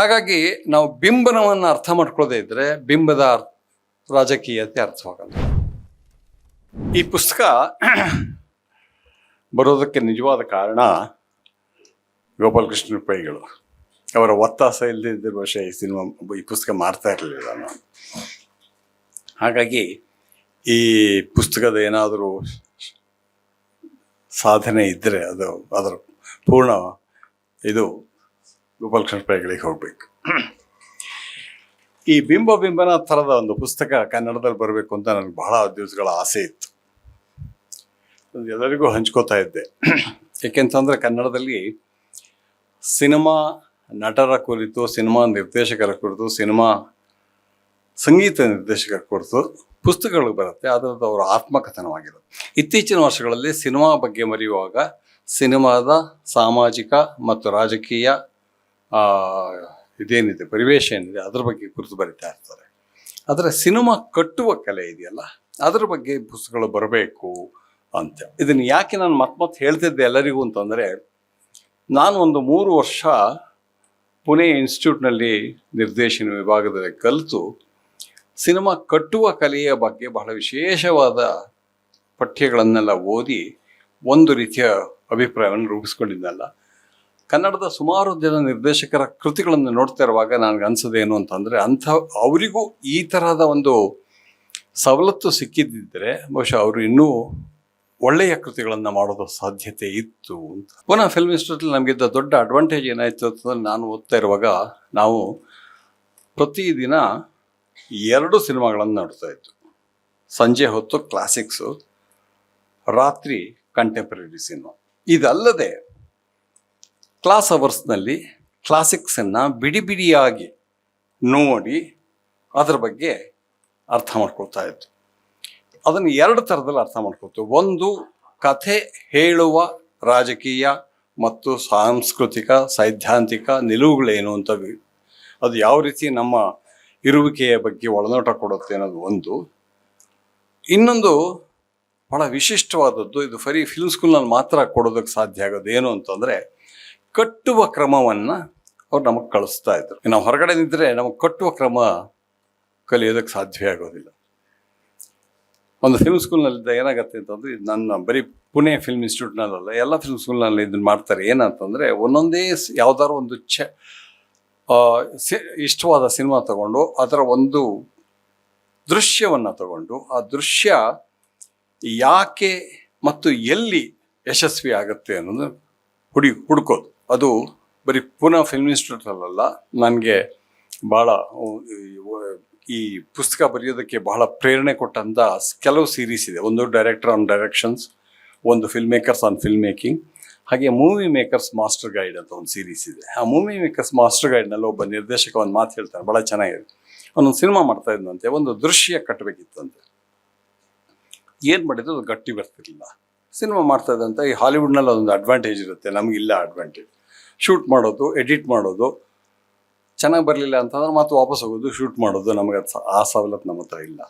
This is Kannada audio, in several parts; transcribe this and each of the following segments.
ಹಾಗಾಗಿ ನಾವು ಬಿಂಬನವನ್ನು ಅರ್ಥ ಮಾಡ್ಕೊಳ್ಳದೆ ಇದ್ದರೆ ಬಿಂಬದ ರಾಜಕೀಯತೆ ಅರ್ಥವಾಗಲ್ಲ. ಈ ಪುಸ್ತಕ ಬರೋದಕ್ಕೆ ನಿಜವಾದ ಕಾರಣ ಗೋಪಾಲಕೃಷ್ಣ ಪೈಗಳು ಅವರ ಒತ್ತಾಸ ಇಲ್ಲದಿದ್ದ ವರ್ಷ ಈ ಸಿನಿಮಾ, ಈ ಪುಸ್ತಕ ಮಾಡ್ತಾ ಇರಲಿಲ್ಲ ನಾನು. ಹಾಗಾಗಿ ಈ ಪುಸ್ತಕದ ಏನಾದರೂ ಸಾಧನೆ ಇದ್ದರೆ ಅದು ಅದರ ಪೂರ್ಣ ಇದು ಗೋಪಾಲಕೃಷ್ಣ ಪೈಗಳಿಗೆ ಹೋಗ್ಬೇಕು. ಈ ಬಿಂಬ ಬಿಂಬನ ಥರದ ಒಂದು ಪುಸ್ತಕ ಕನ್ನಡದಲ್ಲಿ ಬರಬೇಕು ಅಂತ ನನಗೆ ಬಹಳ ದಿವಸಗಳ ಆಸೆ ಇತ್ತು. ಎಲ್ಲರಿಗೂ ಹಂಚ್ಕೋತಾ ಇದ್ದೆ. ಏಕೆಂತಂದರೆ ಕನ್ನಡದಲ್ಲಿ ಸಿನಿಮಾ ನಟರ ಕುರಿತು, ಸಿನಿಮಾ ನಿರ್ದೇಶಕರ ಕುರಿತು, ಸಿನಿಮಾ ಸಂಗೀತ ನಿರ್ದೇಶಕರ ಕುರಿತು ಪುಸ್ತಕಗಳು ಬರುತ್ತೆ. ಅದರದ್ದು ಅವರ ಆತ್ಮಕಥನವಾಗಿದೆ ಇತ್ತೀಚಿನ ವರ್ಷಗಳಲ್ಲಿ ಸಿನಿಮಾ ಬಗ್ಗೆ ಮರೆಯುವಾಗ ಸಿನಿಮಾದ ಸಾಮಾಜಿಕ ಮತ್ತು ರಾಜಕೀಯ ಇದೇನಿದೆ, ಪರಿವೇಶ ಏನಿದೆ, ಅದರ ಬಗ್ಗೆ ಕುರಿತು ಬರಿತಾ ಇರ್ತಾರೆ. ಆದರೆ ಸಿನಿಮಾ ಕಟ್ಟುವ ಕಲೆ ಇದೆಯಲ್ಲ, ಅದರ ಬಗ್ಗೆ ಪುಸ್ತಕಗಳು ಬರಬೇಕು ಅಂತ. ಇದನ್ನು ಯಾಕೆ ನಾನು ಮತ್ತೆ ಮತ್ತೆ ಹೇಳ್ತಿದ್ದೆ ಎಲ್ಲರಿಗೂ ಅಂತಂದರೆ, ನಾನು ಒಂದು ಮೂರು ವರ್ಷ ಪುಣೆ ಇನ್ಸ್ಟಿಟ್ಯೂಟ್ನಲ್ಲಿ ನಿರ್ದೇಶನ ವಿಭಾಗದಲ್ಲಿ ಕಲಿತು, ಸಿನಿಮಾ ಕಟ್ಟುವ ಕಲೆಯ ಬಗ್ಗೆ ಬಹಳ ವಿಶೇಷವಾದ ಪಠ್ಯಗಳನ್ನೆಲ್ಲ ಓದಿ ಒಂದು ರೀತಿಯ ಅಭಿಪ್ರಾಯವನ್ನು ರೂಪಿಸ್ಕೊಂಡಿದ್ದಲ್ಲ. ಕನ್ನಡದ ಸುಮಾರು ಜನ ನಿರ್ದೇಶಕರ ಕೃತಿಗಳನ್ನು ನೋಡ್ತಾ ಇರುವಾಗ ನನಗೆ ಏನು ಅಂತಂದರೆ ಅಂಥ ಅವರಿಗೂ ಈ ತರಹದ ಒಂದು ಸವಲತ್ತು ಸಿಕ್ಕಿದ್ದಿದ್ರೆ ಬಹುಶಃ ಅವರು ಇನ್ನೂ ಒಳ್ಳೆಯ ಕೃತಿಗಳನ್ನು ಮಾಡೋದು ಸಾಧ್ಯತೆ ಇತ್ತು ಅಂತ. ಪುನಃ ಫಿಲ್ಮ್ ಇನ್ಸ್ಟಿಟ್ಯೂಟಲ್ಲಿ ನಮಗಿದ್ದ ದೊಡ್ಡ ಅಡ್ವಾಂಟೇಜ್ ಏನಾಯಿತು ಅಂತಂದ್ರೆ ನಾನು ಓದ್ತಾ ಇರುವಾಗ ನಾವು ಪ್ರತಿದಿನ ಎರಡು ಸಿನಿಮಾಗಳನ್ನು ನೋಡ್ತಾ ಇತ್ತು ಸಂಜೆ ಹೊತ್ತು ಕ್ಲಾಸಿಕ್ಸು ರಾತ್ರಿ ಕಂಟೆಂಪ್ರರಿ ಸಿನಿಮಾ ಇದಲ್ಲದೆ ಕ್ಲಾಸ್ ಅವರ್ಸ್ನಲ್ಲಿ ಕ್ಲಾಸಿಕ್ಸನ್ನು ಬಿಡಿ ಬಿಡಿಯಾಗಿ ನೋಡಿ ಅದರ ಬಗ್ಗೆ ಅರ್ಥ ಮಾಡ್ಕೊಳ್ತಾ ಇತ್ತು ಅದನ್ನು ಎರಡು ಥರದಲ್ಲಿ ಅರ್ಥ ಮಾಡ್ಕೊಳ್ತು ಒಂದು, ಕಥೆ ಹೇಳುವ ರಾಜಕೀಯ ಮತ್ತು ಸಾಂಸ್ಕೃತಿಕ, ಸೈದ್ಧಾಂತಿಕ ನಿಲುವುಗಳೇನು ಅಂತ ಅದು ಯಾವ ರೀತಿ ನಮ್ಮ ಇರುವಿಕೆಯ ಬಗ್ಗೆ ಒಳನೋಟ ಕೊಡುತ್ತೆ ಅನ್ನೋದು ಒಂದು. ಇನ್ನೊಂದು, ಬಹಳ ವಿಶಿಷ್ಟವಾದದ್ದು, ಇದು ಫರಿ ಫಿಲ್ಮ್ ಸ್ಕೂಲ್ನಲ್ಲಿ ಮಾತ್ರ ಕೊಡೋದಕ್ಕೆ ಸಾಧ್ಯ ಆಗೋದು ಏನು ಅಂತಂದರೆ ಕಟ್ಟುವ ಕ್ರಮವನ್ನು ಅವ್ರು ನಮಗೆ ಕಳಿಸ್ತಾ ಇದ್ರು. ನಾವು ಹೊರಗಡೆ ನಿಂತರೆ ನಮಗೆ ಕಟ್ಟುವ ಕ್ರಮ ಕಲಿಯೋದಕ್ಕೆ ಸಾಧ್ಯ ಆಗೋದಿಲ್ಲ. ಒಂದು ಫಿಲ್ಮ್ ಸ್ಕೂಲ್ನಲ್ಲಿದ್ದ ಏನಾಗುತ್ತೆ ಅಂತಂದ್ರೆ ನನ್ನ ಬರೀ ಪುಣೆ ಫಿಲ್ಮ್ ಇನ್ಸ್ಟಿಟ್ಯೂಟ್ನಲ್ಲ ಎಲ್ಲ ಫಿಲ್ಮ್ ಸ್ಕೂಲ್ನಲ್ಲಿ ಇದನ್ನ ಮಾಡ್ತಾರೆ. ಏನಂತಂದರೆ, ಒಂದೊಂದೇ ಯಾವ್ದಾದ್ರು ಒಂದು ಚ ಇಷ್ಟವಾದ ಸಿನಿಮಾ ತಗೊಂಡು, ಅದರ ಒಂದು ದೃಶ್ಯವನ್ನು ತಗೊಂಡು, ಆ ದೃಶ್ಯ ಯಾಕೆ ಮತ್ತು ಎಲ್ಲಿ ಯಶಸ್ವಿ ಆಗುತ್ತೆ ಅನ್ನೋದು ಹುಡಿ, ಹುಡ್ಕೋದು. ಅದು ಬರೀ ಪುನಃ ಫಿಲ್ಮ್ ಇನ್ಸ್ಟಿಟ್ಯೂಟಲ್ಲ ನನಗೆ ಭಾಳ ಈ- ಪುಸ್ತಕ ಬರೆಯೋದಕ್ಕೆ ಬಹಳ ಪ್ರೇರಣೆ ಕೊಟ್ಟಂಥ ಕೆಲವು ಸೀರೀಸ್ ಇದೆ. ಒಂದು ಡೈರೆಕ್ಟರ್ ಆನ್ ಡೈರೆಕ್ಷನ್ಸ್ ಒಂದು film makers on film making ಹಾಗೆ ಮೂವಿ ಮೇಕರ್ಸ್ ಮಾಸ್ಟರ್ ಗೈಡ್ ಅಂತ ಒಂದು ಸೀರೀಸ್ ಇದೆ. ಆ ಮೂವಿ ಮೇಕರ್ಸ್ ಮಾಸ್ಟರ್ ಗೈಡ್ನಲ್ಲಿ ಒಬ್ಬ ನಿರ್ದೇಶಕ ಒಂದು ಮಾತು ಹೇಳ್ತಾರೆ ಭಾಳ ಚೆನ್ನಾಗಿದೆ. ಅವನೊಂದು ಸಿನಿಮಾ ಮಾಡ್ತಾ ಇದ್ದಂತೆ ಒಂದು ದೃಶ್ಯ ಕಟ್ಟಬೇಕಿತ್ತಂತೆ ಏನು ಮಾಡಿದ್ರು ಅದು ಗಟ್ಟಿ ಬರ್ತಿರ್ಲಿಲ್ಲ. ಸಿನಿಮಾ ಮಾಡ್ತಾ ಇದ್ದಂತೆ ಈ ಹಾಲಿವುಡ್ನಲ್ಲಿ ಅದೊಂದು ಅಡ್ವಾಂಟೇಜ್ ಇರುತ್ತೆ ನಮಗಿಲ್ಲ ಅಡ್ವಾಂಟೇಜ್ ಶೂಟ್ ಮಾಡೋದು, ಎಡಿಟ್ ಮಾಡೋದು, ಚೆನ್ನಾಗಿ ಬರಲಿಲ್ಲ ಅಂತಂದ್ರೆ ಮತ್ತೆ ವಾಪಸ್ ಹೋಗೋದು, ಶೂಟ್ ಮಾಡೋದು ನಮಗೆ ಆ ಸವಲತ್ತು ನಮ್ಮ ಹತ್ರ ಇಲ್ಲ.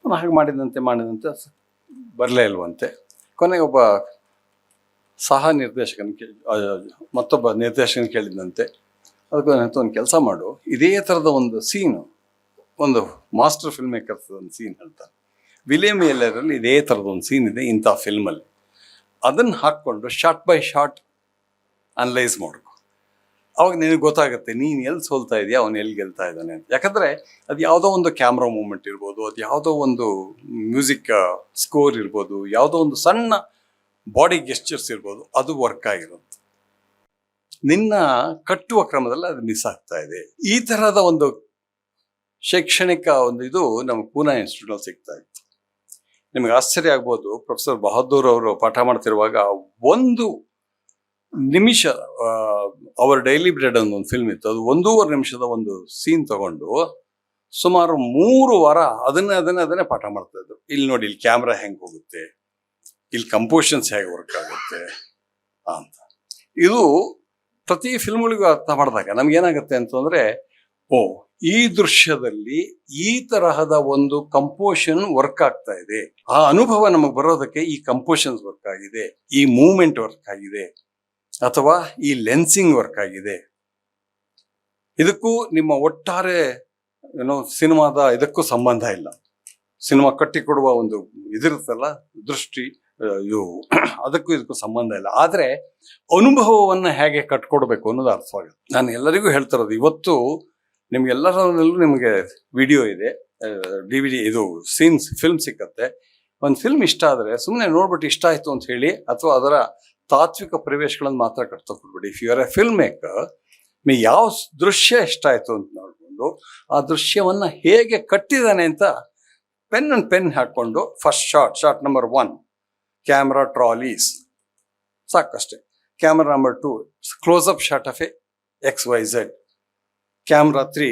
ನಾನು ಹಾಗೆ ಮಾಡಿದಂತೆ ಮಾಡಿದಂತೆ ಬರಲೇ ಇಲ್ವಂತೆ. ಕೊನೆಗೆ ಒಬ್ಬ ಸಹ ನಿರ್ದೇಶಕನ ಕೇಳಿ ಮತ್ತೊಬ್ಬ ನಿರ್ದೇಶಕನ ಕೇಳಿದಂತೆ ಅದಕ್ಕೆ ಒಂದು ಕೆಲಸ ಮಾಡು. ಇದೇ ಥರದ ಒಂದು ಸೀನು, ಒಂದು ಮಾಸ್ಟರ್ ಫಿಲ್ಮ್ ಮೇಕರ್ಸ್ ಒಂದು ಸೀನ್ ಹೇಳ್ತಾರೆ ವಿಲಿಯಮ್ ಎಲ್ಲರಲ್ಲಿ ಇದೇ ಥರದ ಒಂದು ಸೀನ್ ಇದೆ ಇಂಥ ಫಿಲ್ಮಲ್ಲಿ. ಅದನ್ನು ಹಾಕ್ಕೊಂಡು ಶಾರ್ಟ್ ಬೈ ಶಾರ್ಟ್ ಅನಲೈಸ್ ಮಾಡ್ಕೊ. ಅವಾಗ ನಿನಗೆ ಗೊತ್ತಾಗುತ್ತೆ, ನೀನು ಎಲ್ಲಿ ಸೋಲ್ತಾ ಇದೆಯಾ, ಅವನು ಎಲ್ಲಿ ಗೆಲ್ತಾ ಇದ್ದಾನೆ ಅಂತ. ಯಾಕಂದರೆ ಅದು ಯಾವುದೋ ಒಂದು ಕ್ಯಾಮ್ರಾ ಮೂಮೆಂಟ್ ಇರ್ಬೋದು, ಅದು ಯಾವುದೋ ಒಂದು ಮ್ಯೂಸಿಕ್ ಸ್ಕೋರ್ ಇರ್ಬೋದು, ಯಾವುದೋ ಒಂದು ಸಣ್ಣ ಬಾಡಿ ಗೆಸ್ಚರ್ಸ್ ಇರ್ಬೋದು, ಅದು ವರ್ಕ್ ಆಗಿರೋದು ನಿನ್ನ ಕಟ್ಟುವ ಕ್ರಮದಲ್ಲಿ ಅದು ಮಿಸ್ ಆಗ್ತಾ ಇದೆ. ಈ ಥರದ ಒಂದು ಶೈಕ್ಷಣಿಕ ಒಂದು ಇದು ನಮ್ಮ ಪೂನಾ ಇನ್ಸ್ಟಿಟ್ಯೂಟ್ ಸಿಗ್ತಾ ಇತ್ತು. ನಿಮಗೆ ಆಶ್ಚರ್ಯ ಆಗ್ಬೋದು, ಪ್ರೊಫೆಸರ್ ಬಹದ್ದೂರ್ ಅವರು ಪಾಠ ಮಾಡ್ತಿರುವಾಗ ಒಂದು ನಿಮಿಷ ಅವರ್ ಡೈಲಿ ಬ್ರೆಡ್ ಅನ್ನೋ ಒಂದು ಫಿಲ್ಮ್ ಇತ್ತು. ಅದು ಒಂದೂವರೆ ನಿಮಿಷದ ಒಂದು ಸೀನ್ ತಗೊಂಡು ಸುಮಾರು ಮೂರು ವಾರ ಅದನ್ನೇ ಅದನ್ನೇ ಅದನ್ನೇ ಪಾಠ ಮಾಡ್ತಾ ಇದ್ರು. ಇಲ್ಲಿ ನೋಡಿ, ಇಲ್ಲಿ ಕ್ಯಾಮ್ರಾ ಹೆಂಗೆ ಹೋಗುತ್ತೆ? ಇಲ್ಲಿ ಕಂಪೋಷನ್ಸ್ ಹೇಗೆ ವರ್ಕ್ ಆಗುತ್ತೆ? ಅಂತ. ಇದು ಪ್ರತಿ ಫಿಲ್ಮ್ಗಳಿಗೂ ಅರ್ಥ ಮಾಡಿದಾಗ ನಮ್ಗೇನಾಗುತ್ತೆ ಅಂತಂದ್ರೆ ಓ, ಈ ದೃಶ್ಯದಲ್ಲಿ ಈ ತರಹದ ಒಂದು ಕಂಪೋಷನ್ ವರ್ಕ್ ಆಗ್ತಾ ಇದೆ. ಆ ಅನುಭವ ನಮಗೆ ಬರೋದಕ್ಕೆ ಈ ಕಂಪೋಷನ್ಸ್ ವರ್ಕ್ ಆಗಿದೆ. ಈ ಮೂವ್ಮೆಂಟ್ ವರ್ಕ್ ಆಗಿದೆ. ಅಥವಾ ಈ ಲೆನ್ಸಿಂಗ್ ವರ್ಕ್ ಆಗಿದೆ. ಇದಕ್ಕೂ ನಿಮ್ಮ ಒಟ್ಟಾರೆ ಏನೋ ಸಿನಿಮಾದ ಇದಕ್ಕೂ ಸಂಬಂಧ ಇಲ್ಲ. ಸಿನಿಮಾ ಕಟ್ಟಿಕೊಡುವ ಒಂದು ಇದಿರುತ್ತಲ್ಲ, ದೃಷ್ಟಿ ಇದು. ಅದಕ್ಕೂ ಇದಕ್ಕೂ ಸಂಬಂಧ ಇಲ್ಲ. ಆದರೆ ಅನುಭವವನ್ನ ಹೇಗೆ ಕಟ್ಕೊಡ್ಬೇಕು ಅನ್ನೋದು ಅರ್ಥವಾಗುತ್ತೆ. ನಾನು ಎಲ್ಲರಿಗೂ ಹೇಳ್ತಿರೋದು ಇವತ್ತು ನಿಮ್ಗೆಲ್ಲರಲ್ಲೂ ನಿಮಗೆ ವಿಡಿಯೋ ಇದೆ ಡಿ ವಿ ಡಿ ಇದು ಸೀನ್ಸ್ ಫಿಲ್ಮ್ ಸಿಕ್ಕತ್ತೆ. ಒಂದು ಫಿಲ್ಮ್ ಇಷ್ಟ ಆದರೆ ಸುಮ್ಮನೆ ನೋಡ್ಬಿಟ್ಟು ಇಷ್ಟ ಆಯ್ತು ಅಂತ ಹೇಳಿ, ಅಥವಾ ಅದರ ತಾತ್ವಿಕ ಪ್ರವೇಶಗಳನ್ನು ಮಾತ್ರ ಕಟ್ತಕೊಡ್ಬೇಡಿ if you are a film maker me ಯಾವ ದೃಶ್ಯ ಇಷ್ಟ ಆಯಿತು ಅಂತ ನೋಡಿಕೊಂಡು, ಆ ದೃಶ್ಯವನ್ನು ಹೇಗೆ ಕಟ್ಟಿದ್ದಾನೆ ಅಂತ ಪೆನ್ ಅಂಡ್ ಪೆನ್ ಹಾಕ್ಕೊಂಡು first shot shot number one camera trolleys ಸಾಕಷ್ಟೇ. Camera number two close up shot of A X Y Z camera three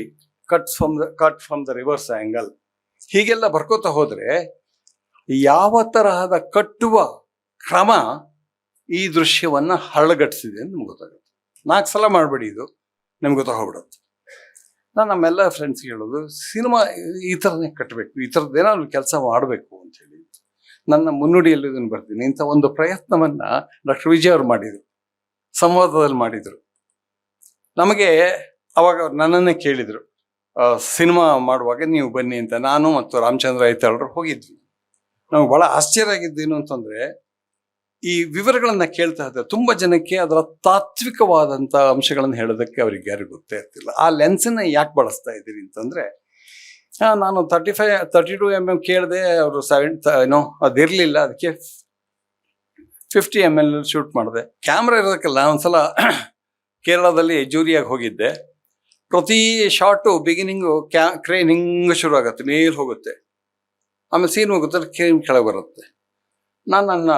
cut from the cut from the reverse angle ಹೀಗೆಲ್ಲ ಬರ್ಕೋತಾ ಹೋದರೆ ಯಾವ ತರಹದ ಕಟ್ಟುವ ಕ್ರಮ ಈ ದೃಶ್ಯವನ್ನ ಹರಳಗಟ್ಟಿಸಿದೆ ಅಂತ ನಮ್ಗೆ ಗೊತ್ತಾಗುತ್ತೆ. ನಾಲ್ಕು ಸಲ ಮಾಡಬೇಡಿ ಇದು, ನಿಮ್ಗೆ ಗೊತ್ತಾಗ್ಬಿಡುತ್ತೆ. ನಾನು ನಮ್ಮೆಲ್ಲ ಫ್ರೆಂಡ್ಸ್ಗೆ ಹೇಳೋದು, ಸಿನಿಮಾ ಈ ಥರನೇ ಕಟ್ಟಬೇಕು ಈ ಥರದ್ದೇನಾದ್ರು ಕೆಲಸ ಮಾಡಬೇಕು ಅಂತ ಹೇಳಿ. ನನ್ನ ಮುನ್ನುಡಿಯಲ್ಲಿ ಇದನ್ನು ಬರ್ತೀನಿ. ಇಂಥ ಒಂದು ಪ್ರಯತ್ನವನ್ನ ಡಾಕ್ಟರ್ ವಿಜಯ್ ಅವರು ಮಾಡಿದರು, ಸಂವಾದದಲ್ಲಿ ಮಾಡಿದರು. ನಮಗೆ ಅವಾಗ ನನ್ನನ್ನೇ ಕೇಳಿದರು ಸಿನಿಮಾ ಮಾಡುವಾಗ ನೀವು ಬನ್ನಿ ಅಂತ. ನಾನು ಮತ್ತು ರಾಮಚಂದ್ರ ಐತಾಳರು ಹೋಗಿದ್ವಿ. ನಮ್ಗೆ ಬಹಳ ಆಶ್ಚರ್ಯ ಆಗಿದ್ದೇನು ಅಂತಂದ್ರೆ ಈ ವಿವರಗಳನ್ನ ಕೇಳ್ತಾ ಇದ್ದಾರೆ ತುಂಬಾ ಜನಕ್ಕೆ ಅದರ ತಾತ್ವಿಕವಾದಂತ ಅಂಶಗಳನ್ನು ಹೇಳೋದಕ್ಕೆ ಅವ್ರಿಗೆ ಯಾರಿಗೂ ಗೊತ್ತೇ ಇರ್ತಿಲ್ಲ. ಆ ಲೆನ್ಸನ್ನ ಯಾಕೆ ಬಳಸ್ತಾ ಇದ್ದೀರಿ ಅಂತಂದ್ರೆ ನಾನು thirty five thirty two M M ಕೇಳಿದೆ ಅವರು ಸೆವೆನ್ ಏನೋ ಅದಿರಲಿಲ್ಲ, ಅದಕ್ಕೆ ಫಿಫ್ಟಿ ಎಂ ಎಲ್ ಶೂಟ್ ಮಾಡಿದೆ. ಕ್ಯಾಮ್ರಾ ಇರೋದಕ್ಕೆಲ್ಲ ಒಂದ್ಸಲ ಕೇರಳದಲ್ಲಿ ಜೂರಿಯಾಗಿ ಹೋಗಿದ್ದೆ. ಪ್ರತಿ ಶಾರ್ಟು ಬಿಗಿನಿಂಗು ಕ್ಯಾ ಕ್ರೇನ್ ಹಿಂಗೆ ಶುರು ಆಗುತ್ತೆ, ಮೇಲೆ ಹೋಗುತ್ತೆ. ಆಮೇಲೆ ಸೀನ್ ಹೋಗುತ್ತೆ ಕ್ರೇನ್ ಕೆಳಗೆ ಬರುತ್ತೆ. ನಾನು ನನ್ನ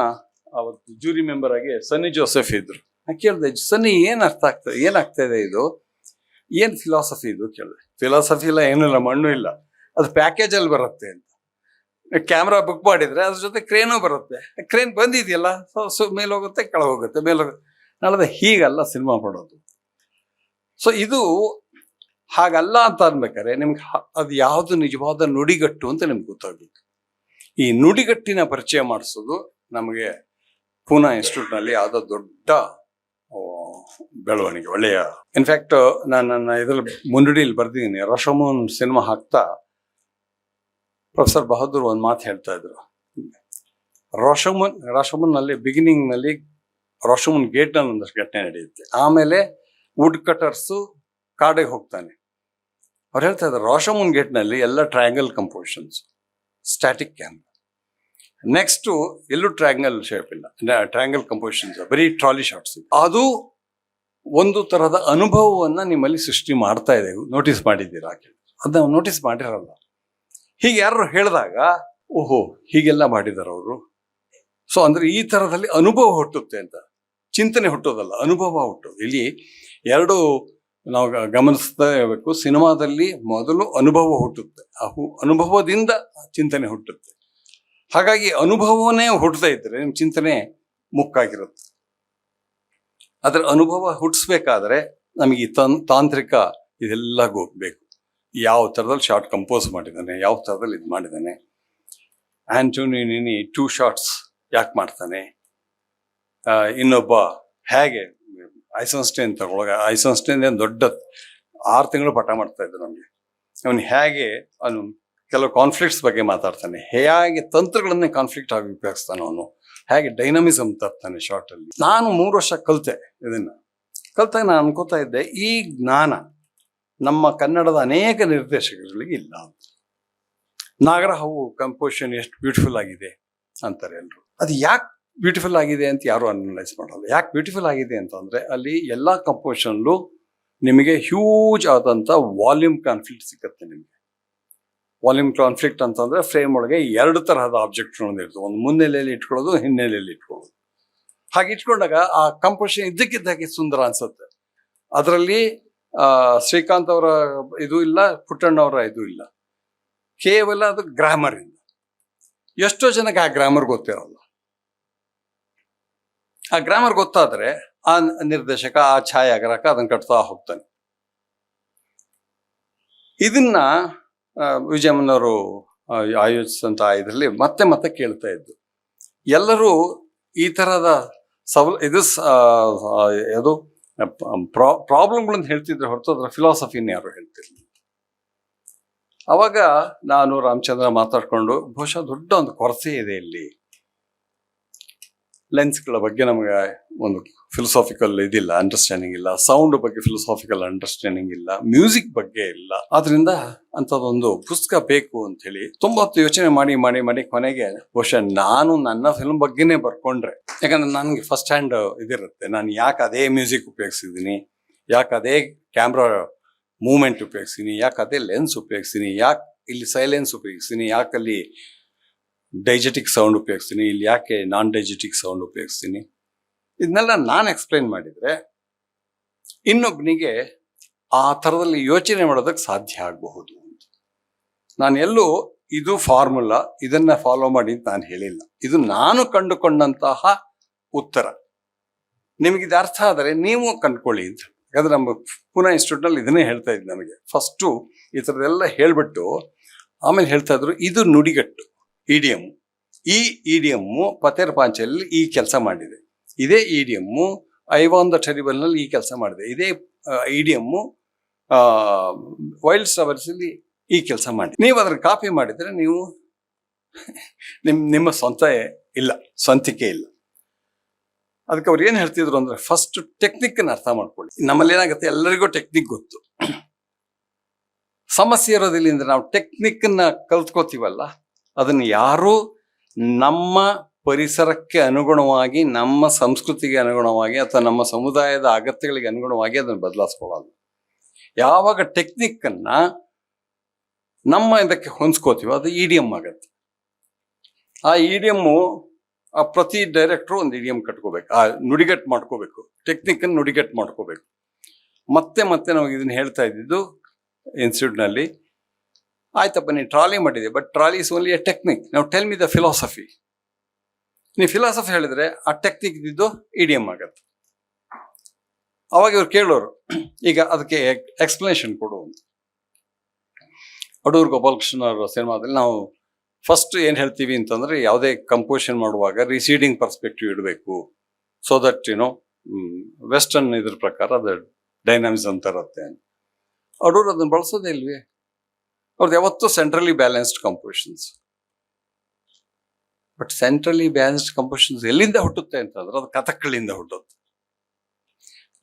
ಅವತ್ತು ಜೂರಿ ಮೆಂಬರ್ ಆಗಿ ಸನ್ನಿ ಜೋಸೆಫ್ ಇದ್ರು. ನಾನು ಕೇಳಿದೆ ಸನ್ನಿ ಏನು ಅರ್ಥ ಆಗ್ತದೆ ಏನಾಗ್ತಾ ಇದೆ ಇದು? ಏನು ಫಿಲಾಸಫಿ ಇದು ಕೇಳಿದೆ? ಫಿಲಾಸಫಿ ಇಲ್ಲ ಏನಿಲ್ಲ ಮಣ್ಣು ಇಲ್ಲ. ಅದು ಪ್ಯಾಕೇಜಲ್ಲಿ ಬರುತ್ತೆ ಅಂತ. ಕ್ಯಾಮ್ರಾ ಬುಕ್ ಮಾಡಿದ್ರೆ ಅದ್ರ ಜೊತೆ ಕ್ರೇನು ಬರುತ್ತೆ. ಕ್ರೇನ್ ಬಂದಿದೆಯಲ್ಲ ಸೊ ಸೊ ಮೇಲೆ ಹೋಗುತ್ತೆ, ಕೆಳಗೆ ಹೋಗುತ್ತೆ, ಮೇಲೆ ನಾಳೆ ಹೀಗಲ್ಲ ಸಿನಿಮಾ ಮಾಡೋದು. ಸೊ ಇದು ಹಾಗಲ್ಲ ಅಂತ ಅನ್ಬೇಕಾದ್ರೆ ನಿಮ್ಗೆ ಅದು ಯಾವುದು ನಿಜವಾದ ನುಡಿಗಟ್ಟು ಅಂತ ನಿಮ್ಗೆ ಗೊತ್ತಾಗಬೇಕು. ಈ ನುಡಿಗಟ್ಟಿನ ಪರಿಚಯ ಮಾಡಿಸೋದು ನಮಗೆ ಪೂನಾ ಇನ್ಸ್ಟಿಟ್ಯೂಟ್ನಲ್ಲಿ ಆದ ದೊಡ್ಡ ಬೆಳವಣಿಗೆ, ಒಳ್ಳೆಯ. ಇನ್ಫ್ಯಾಕ್ಟ್ ನಾನು ನನ್ನ ಇದ್ರಲ್ಲಿ ಮುನ್ನುಡಿಯಲ್ಲಿ ಬರ್ತಿದ್ದೀನಿ ರಶಮೋನ್ ಸಿನಿಮಾ ಹಾಕ್ತಾ ಪ್ರೊಫೆಸರ್ ಬಹದ್ದೂರ್ ಒಂದು ಮಾತು ಹೇಳ್ತಾ ಇದ್ರು. ರೋಷಮನ್ ಬಿಗಿನಿಂಗ್ ಬಿಗಿನಿಂಗ್ನಲ್ಲಿ ರೋಷಮನ್ ಗೇಟ್ನಲ್ಲಿ ಒಂದಷ್ಟು ಘಟನೆ ನಡೆಯುತ್ತೆ. ಆಮೇಲೆ ವುಡ್ ಕಟರ್ಸು ಕಾಡಿಗೆ ಹೋಗ್ತಾನೆ. ಅವ್ರು ಹೇಳ್ತಾ ಇದ್ದಾರೆ ರೋಷಮನ್ ಗೇಟ್ನಲ್ಲಿ ಎಲ್ಲ triangle compositions static camera next ಎಲ್ಲೂ ಟ್ರಯಾಂಗಲ್ ಶೇಪ್ ಇಲ್ಲ. ಟ್ರಯಾಂಗಲ್ ಕಂಪೋಸಿಷನ್ಸ್ ಬರೀ ಟ್ರಾಲಿ ಶಾರ್ಟ್ಸ್ ಅದು ಒಂದು ತರಹದ ಅನುಭವವನ್ನ ನಿಮ್ಮಲ್ಲಿ ಸೃಷ್ಟಿ ಮಾಡ್ತಾ ಇದೆ. ನೋಟಿಸ್ ಮಾಡಿದ್ದೀರಾ ಅದನ್ನ ನೋಟಿಸ್ ಮಾಡಿರಲ್ಲ. ಹೀಗೆ ಯಾರು ಹೇಳಿದಾಗ, ಓಹೋ, ಹೀಗೆಲ್ಲ ಮಾಡಿದಾರ ಅವರು. ಸೊ ಅಂದ್ರೆ ಈ ತರದಲ್ಲಿ ಅನುಭವ ಹುಟ್ಟುತ್ತೆ ಅಂತ. ಚಿಂತನೆ ಹುಟ್ಟೋದಲ್ಲ, ಅನುಭವ ಹುಟ್ಟೋದು. ಇಲ್ಲಿ ಎರಡು ನಾವು ಗಮನಿಸ್ತಾ ಇರಬೇಕು. ಸಿನಿಮಾದಲ್ಲಿ ಮೊದಲು ಅನುಭವ ಹುಟ್ಟುತ್ತೆ. ಆ ಅನುಭವದಿಂದ ಚಿಂತನೆ ಹುಟ್ಟುತ್ತೆ. ಹಾಗಾಗಿ ಅನುಭವವನ್ನೇ ಹುಟ್ಟದೇ ಇದ್ರೆ ನಿಮ್ಮ ಚಿಂತನೆ ಮುಕ್ಕಾಗಿರುತ್ತೆ. ಅದರ ಅನುಭವ ಹುಟ್ಟಿಸ್ಬೇಕಾದ್ರೆ ನಮಗೆ ತನ್, ತಾಂತ್ರಿಕ ಇದೆಲ್ಲ ಗೊ ಬೇಕು ಯಾವ ಥರದಲ್ಲಿ ಶಾರ್ಟ್ ಕಂಪೋಸ್ ಮಾಡಿದ್ದಾನೆ, ಯಾವ ಥರದಲ್ಲಿ ಇದು ಮಾಡಿದ್ದಾನೆ. ಆಂಟೋನಿನಿ ಟೂ ಶಾರ್ಟ್ಸ್ ಯಾಕೆ ಮಾಡ್ತಾನೆ. ಇನ್ನೊಬ್ಬ ಹೇಗೆ ಐಸನ್ಸ್ಟೇನ್ ತಗೊಳಗ, ಐಸನ್ಸ್ಟೈನ್ ದೊಡ್ಡ ಆರು ತಿಂಗಳು ಪಾಠ ಮಾಡ್ತಾ ಇದ್ರು ನಮಗೆ. ಅವನು ಹೇಗೆ ಅವನು ಕೆಲವು ಕಾನ್ಫ್ಲಿಕ್ಟ್ಸ್ ಬಗ್ಗೆ ಮಾತಾಡ್ತಾನೆ. ಹೇಗೆ ತಂತ್ರಗಳನ್ನೇ ಕಾನ್ಫ್ಲಿಕ್ಟ್ ಆಗಿ ಉಪಯೋಗಿಸ್ತಾನೆ ಅವನು. ಹೇಗೆ ಡೈನಮಿಸಮ್ ತರ್ತಾನೆ ಶಾರ್ಟಲ್ಲಿ ನಾನು ಮೂರು ವರ್ಷ ಕಲಿತೆ ಇದನ್ನ. ಕಲ್ತಾಗ ನಾನು ಅನ್ಕೋತಾ ಇದ್ದೆ, ಈ ಜ್ಞಾನ ನಮ್ಮ ಕನ್ನಡದ ಅನೇಕ ನಿರ್ದೇಶಕರಿಗೆ ಇಲ್ಲ. ನಾಗರಹಾವು ಕಂಪೋಸಿಷನ್ ಎಷ್ಟು ಬ್ಯೂಟಿಫುಲ್ ಆಗಿದೆ ಅಂತಾರೆ ಎಲ್ಲರೂ ಅದು ಯಾಕೆ ಬ್ಯೂಟಿಫುಲ್ ಆಗಿದೆ ಅಂತ ಯಾರು ಅನಲೈಸ್ ಮಾಡಲ್ಲ. ಯಾಕೆ ಬ್ಯೂಟಿಫುಲ್ ಆಗಿದೆ ಅಂತಂದ್ರೆ ಅಲ್ಲಿ ಎಲ್ಲ ಕಂಪೋಸಿಷನ್ಲು ನಿಮಗೆ ಹ್ಯೂಜ್ ಆದಂತ ವಾಲ್ಯೂಮ್ ಕಾನ್ಫ್ಲಿಕ್ಟ್ ಸಿಗುತ್ತೆ ನಿಮಗೆ. ವಾಲ್ಯೂಮ್ ಕಾನ್ಫ್ಲಿಕ್ಟ್ ಅಂತಂದ್ರೆ ಫ್ರೇಮ್ ಒಳಗೆ ಎರಡು ತರಹದ ಆಬ್ಜೆಕ್ಟ್ಗಳನ್ನು ಇರ್ತದೆ. ಒಂದು ಮುನ್ನೆಲೆಯಲ್ಲಿ ಇಟ್ಕೊಳ್ಳೋದು, ಹಿನ್ನೆಲೆಯಲ್ಲಿ ಇಟ್ಕೊಳ್ಳೋದು. ಹಾಗೆ ಇಟ್ಕೊಂಡಾಗ ಆ ಕಂಪೋಸಿಷನ್ ಇದ್ದಕ್ಕಿದ್ದಾಗೆ ಸುಂದರ ಅನ್ಸುತ್ತೆ. ಅದರಲ್ಲಿ ಶ್ರೀಕಾಂತ್ ಅವರ ಇದು ಇಲ್ಲ ಪುಟ್ಟಣ್ಣವರ ಇದು ಇಲ್ಲ. ಕೇವಲ ಅದು ಗ್ರಾಮರ್ ಇಂದ. ಎಷ್ಟೋ ಜನಕ್ಕೆ ಆ ಗ್ರಾಮರ್ ಗೊತ್ತಿರಲ್ಲ ಆ ಗ್ರಾಮರ್ ಗೊತ್ತಾದ್ರೆ ಆ ನಿರ್ದೇಶಕ, ಆ ಛಾಯಾಗ್ರಾಹಕ ಅದನ್ನ ಕಟ್ತಾ ಹೋಗ್ತಾನೆ. ಇದನ್ನ ವಿಜಯಮ್ಮನವರು ಆಯೋಜಿಸಿದಂಥ ಇದರಲ್ಲಿ ಮತ್ತೆ ಮತ್ತೆ ಕೇಳ್ತಾ ಇದ್ದು ಎಲ್ಲರೂ ಈ ತರಹದ ಸವಲ್ ಇದು ಯಾವುದು ಪ್ರಾ, ಪ್ರಾಬ್ಲಮ್ಗಳನ್ನ ಹೇಳ್ತಿದ್ರೆ ಹೊರತು ಅದರ ಫಿಲಾಸಫಿನ ಯಾರು ಹೇಳ್ತಿರ್ಲಿಲ್ಲ. ಅವಾಗ ನಾನು ರಾಮಚಂದ್ರ ಮಾತಾಡ್ಕೊಂಡು, ಬಹುಶಃ ದೊಡ್ಡ ಒಂದು ಕೊರತೆ ಇದೆ ಇಲ್ಲಿ. ಲೆನ್ಸ್ಗಳ ಬಗ್ಗೆ ನಮಗೆ ಒಂದು ಫಿಲಸಾಫಿಕಲ್ ಇದಿಲ್ಲ ಅಂಡರ್ಸ್ಟ್ಯಾಂಡಿಂಗ್ ಇಲ್ಲ ಸೌಂಡ್ ಬಗ್ಗೆ ಫಿಲಸಾಫಿಕಲ್ ಅಂಡರ್ಸ್ಟ್ಯಾಂಡಿಂಗ್ ಇಲ್ಲ ಮ್ಯೂಸಿಕ್ ಬಗ್ಗೆ ಇಲ್ಲ. ಆದ್ರಿಂದ ಅಂಥದ್ದೊಂದು ಪುಸ್ತಕ ಬೇಕು ಅಂತ ಹೇಳಿ ತುಂಬಾ ಯೋಚನೆ ಮಾಡಿ ಮಾಡಿ ಮಾಡಿ ಕೊನೆಗೆ ಬಹುಶಃ ನಾನು ನನ್ನ ಫಿಲ್ಮ್ ಬಗ್ಗೆನೇ ಬರ್ಕೊಂಡ್ರೆ. ಯಾಕಂದ್ರೆ ನನಗೆ ಫಸ್ಟ್ ಹ್ಯಾಂಡ್ ಇದಿರುತ್ತೆ. ನಾನು ಯಾಕೆ ಅದೇ ಮ್ಯೂಸಿಕ್ ಉಪಯೋಗಿಸಿದ್ದೀನಿ? ಯಾಕೆ ಅದೇ ಕ್ಯಾಮ್ರಾ ಮೂಮೆಂಟ್ ಉಪಯೋಗಿಸ್ತೀನಿ ಯಾಕೆ ಅದೇ ಲೆನ್ಸ್ ಉಪಯೋಗಿಸ್ತೀನಿ ಯಾಕೆ ಇಲ್ಲಿ ಸೈಲೆನ್ಸ್ ಉಪಯೋಗಿಸ್ತೀನಿ ಯಾಕೆ ಅಲ್ಲಿ ಡೈಜೆಟಿಕ್ ಸೌಂಡ್ ಉಪಯೋಗಿಸ್ತೀನಿ ಇಲ್ಲಿ ಯಾಕೆ ನಾನ್ ಡೈಜೆಟಿಕ್ ಸೌಂಡ್ ಉಪಯೋಗಿಸ್ತೀನಿ ಇದನ್ನೆಲ್ಲ ನಾನು ಎಕ್ಸ್ಪ್ಲೈನ್ ಮಾಡಿದ್ರೆ ಇನ್ನೊಬ್ಬನಿಗೆ ಆ ಥರದಲ್ಲಿ ಯೋಚನೆ ಮಾಡೋದಕ್ಕೆ ಸಾಧ್ಯ ಆಗಬಹುದು ಅಂತ. ನಾನು ಎಲ್ಲೂ ಇದು ಫಾರ್ಮುಲಾ ಇದನ್ನ ಫಾಲೋ ಮಾಡಿ ಅಂತ ನಾನು ಹೇಳಿಲ್ಲ. ಇದು ನಾನು ಕಂಡುಕೊಂಡಂತಹ ಉತ್ತರ. ನಿಮಗೆ ಇದು ಅರ್ಥ ಆದರೆ ನೀವು ಕಂಡುಕೊಳ್ಳಿ ಅಂತ. ಯಾಕಂದ್ರೆ ನಮ್ಮ ಪುನಃ ಇನ್ಸ್ಟಿಟ್ಯೂಟ್ನಲ್ಲಿ ಇದನ್ನೇ ಹೇಳ್ತಾ ಇದ್ವಿ ನಮಗೆ. ಫಸ್ಟು ಈ ಥರದ್ದೆಲ್ಲ ಹೇಳ್ಬಿಟ್ಟು ಆಮೇಲೆ ಹೇಳ್ತಾ ಇದ್ರು, ಇದು ನುಡಿಗಟ್ಟು ಇಡಿಯಮ್ ಈ ಇಡಿಯಮ್ಮು ಪತೇರ್ ಪಾಂಚಲ್ಲಿ ಈ ಕೆಲಸ ಮಾಡಿದೆ. ಇದೇ ಇಡಿಯಮ್ಮು ಐವಾನ್ ದ ಟೆರಿಬಲ್ನಲ್ಲಿ ಈ ಕೆಲಸ ಮಾಡಿದೆ. ಇದೇ ಇಡಿಯಮ್ಮು ವೈಲ್ಡ್ ಸ್ಟವರ್ಸಲ್ಲಿ ಈ ಕೆಲಸ ಮಾಡಿ ನೀವು ಅದನ್ನು ಕಾಪಿ ಮಾಡಿದ್ರೆ ನೀವು ನಿಮ್ಮ ನಿಮ್ಮ ಸ್ವಂತ ಇಲ್ಲ, ಸ್ವಂತಿಕೆ ಇಲ್ಲ. ಅದಕ್ಕೆ ಅವ್ರು ಏನು ಹೇಳ್ತಿದ್ರು ಅಂದ್ರೆ ಫಸ್ಟ್ ಟೆಕ್ನಿಕ್ ಅರ್ಥ ಮಾಡ್ಕೊಳ್ಳಿ. ನಮ್ಮಲ್ಲಿ ಏನಾಗುತ್ತೆ, ಎಲ್ಲರಿಗೂ ಟೆಕ್ನಿಕ್ ಗೊತ್ತು. ಸಮಸ್ಯೆ ಇರೋದಿಲ್ಲ ನಾವು ಟೆಕ್ನಿಕ್ನ ಕಲ್ತ್ಕೋತೀವಲ್ಲ, ಅದನ್ನ ಯಾರು ನಮ್ಮ ಪರಿಸರಕ್ಕೆ ಅನುಗುಣವಾಗಿ, ನಮ್ಮ ಸಂಸ್ಕೃತಿಗೆ ಅನುಗುಣವಾಗಿ ಅಥವಾ ನಮ್ಮ ಸಮುದಾಯದ ಅಗತ್ಯಗಳಿಗೆ ಅನುಗುಣವಾಗಿ ಅದನ್ನು ಬದಲಾಯಿಸ್ಕೊಳ್ಳೋದು ಯಾವಾಗ ಟೆಕ್ನಿಕ್ ಅನ್ನ ನಮ್ಮ ಇದಕ್ಕೆ ಹೊಂದ್ಕೋತೀವೋ ಅದು ಇಡಿಯಂ ಆಗತ್ತೆ. ಆ ಇಡಿಯಮ್ಮು ಆ ಪ್ರತಿ ಡೈರೆಕ್ಟ್ರು ಒಂದು ಇಡಿಯಂ ಕಟ್ಕೋಬೇಕು. ಆ ನುಡಿಗಟ್ಟು ಮಾಡ್ಕೋಬೇಕು. ಟೆಕ್ನಿಕ್ ಅನ್ನು ನುಡಿಗಟ್ಟು ಮಾಡ್ಕೋಬೇಕು. ಮತ್ತೆ ಮತ್ತೆ ನಾವು ಇದನ್ನ ಹೇಳ್ತಾ ಇದ್ದಿದ್ದು ಇನ್ಸ್ಟಿಟ್ಯೂಟ್ನಲ್ಲಿ ಆಯ್ತಪ್ಪ ನೀನು ಟ್ರಾಲಿ ಮಾಡಿದೆ but trolley is only a technique ನಾವು ಟೆಲ್ ಮಿ ದ ಫಿಲಾಸಫಿ ನೀವು ಫಿಲಾಸಫಿ ಹೇಳಿದ್ರೆ ಆ ಟೆಕ್ನಿಕ್ ಇದ್ದು ಇಡಿಯಂ ಆಗತ್ತೆ. ಅವಾಗ ಇವ್ರು ಕೇಳೋರು, ಈಗ ಅದಕ್ಕೆ ಎಕ್ಸ್ಪ್ಲನೇಷನ್ ಕೊಡು ಅಂತ. ಅಡೂರು ಗೋಪಾಲಕೃಷ್ಣ ಅವರ ಸಿನಿಮಾದಲ್ಲಿ ನಾವು ಫಸ್ಟ್ ಏನು ಹೇಳ್ತೀವಿ ಅಂತಂದ್ರೆ ಯಾವುದೇ ಕಂಪೋಸಿಷನ್ ಮಾಡುವಾಗ ರಿಸೀಡಿಂಗ್ ಪರ್ಸ್ಪೆಕ್ಟಿವ್ ಇಡಬೇಕು. So that you know western ಇದ್ರ ಪ್ರಕಾರ ಅದು ಡೈನಾಮಿಸ್ ಅಂತ ಇರುತ್ತೆ ಅಡೂರು ಅದನ್ನ ಬಳಸೋದೇ ಇಲ್ವೇ? ಅವ್ರದ್ದು ಯಾವತ್ತೂ centrally balanced compositions but centrally balanced compositions ಎಲ್ಲಿಂದ ಹುಟ್ಟುತ್ತೆ ಅಂತಂದ್ರೆ ಅದು ಕಥಕ್ಗಳಿಂದ ಹುಟ್ಟುತ್ತೆ.